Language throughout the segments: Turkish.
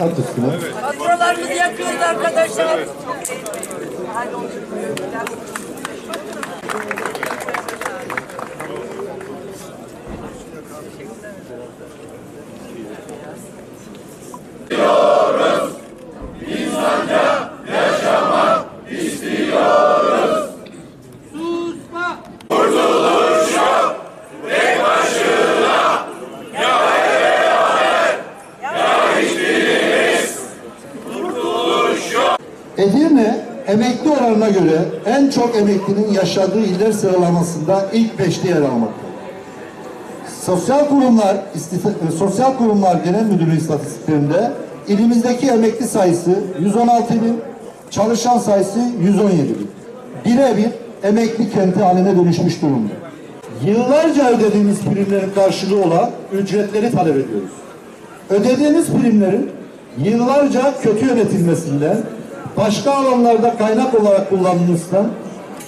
At üstüne. Faturalarımızı yakıyoruz arkadaşlar. Edirne emekli oranına göre en çok emeklinin yaşadığı iller sıralamasında ilk beşte yer almakta. Sosyal Kurumlar e, Sosyal Kurumlar Genel Müdürlüğü istatistiklerinde ilimizdeki emekli sayısı 116 bin, çalışan sayısı 117 bin. Birebir emekli kenti haline dönüşmüş durumda. Yıllarca ödediğimiz primlerin karşılığı olan ücretleri talep ediyoruz. Ödediğiniz primlerin yıllarca kötü yönetilmesinden, başka alanlarda kaynak olarak kullanılmasından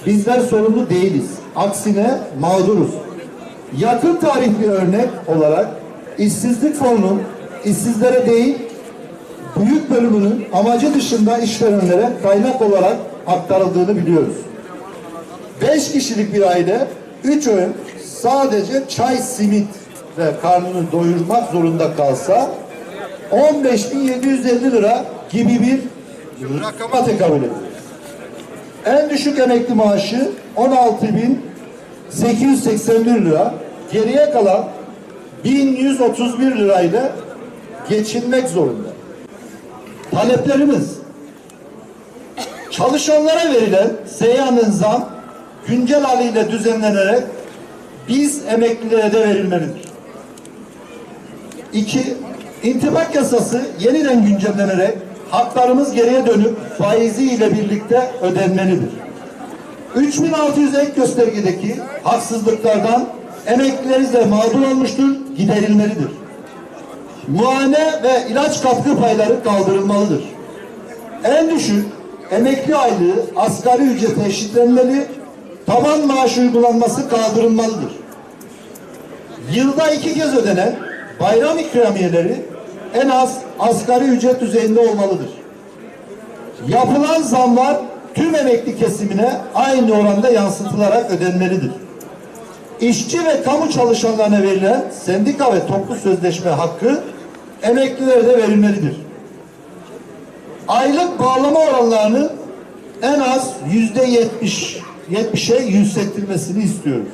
bizler sorumlu değiliz. Aksine mağduruz. Yakın tarih bir örnek olarak işsizlik fonunun işsizlere değil, büyük bölümünün amacı dışında işverenlere kaynak olarak aktarıldığını biliyoruz. Beş kişilik bir aile üç öğün sadece çay, simit ve karnını doyurmak zorunda kalsa 15.750 lira gibi bir rakama tekabül ediyor. En düşük emekli maaşı 16.881 lira. Geriye kalan 1131 lirayla geçinmek zorunda. Taleplerimiz çalışanlara verilen seyyanın zam güncel haliyle düzenlenerek biz emeklilere de verilmelidir. İki, intibak yasası yeniden güncellenerek haklarımız geriye dönüp faiziyle birlikte ödenmelidir. 3600 ek göstergedeki haksızlıklardan emeklilerimiz mağdur olmuştur, giderilmelidir. Muayene ve ilaç katkı payları kaldırılmalıdır. En düşük emekli aylığı asgari ücrete eşitlenmeli, taban maaş uygulanması kaldırılmalıdır. Yılda iki kez ödenen bayram ikramiyeleri en az asgari ücret düzeyinde olmalıdır. Yapılan zamlar tüm emekli kesimine aynı oranda yansıtılarak ödenmelidir. İşçi ve kamu çalışanlarına verilen sendika ve toplu sözleşme hakkı emeklilere de verilmelidir. Aylık bağlama oranlarının en az yüzde yetmiş, yetmişe yükseltilmesini istiyoruz.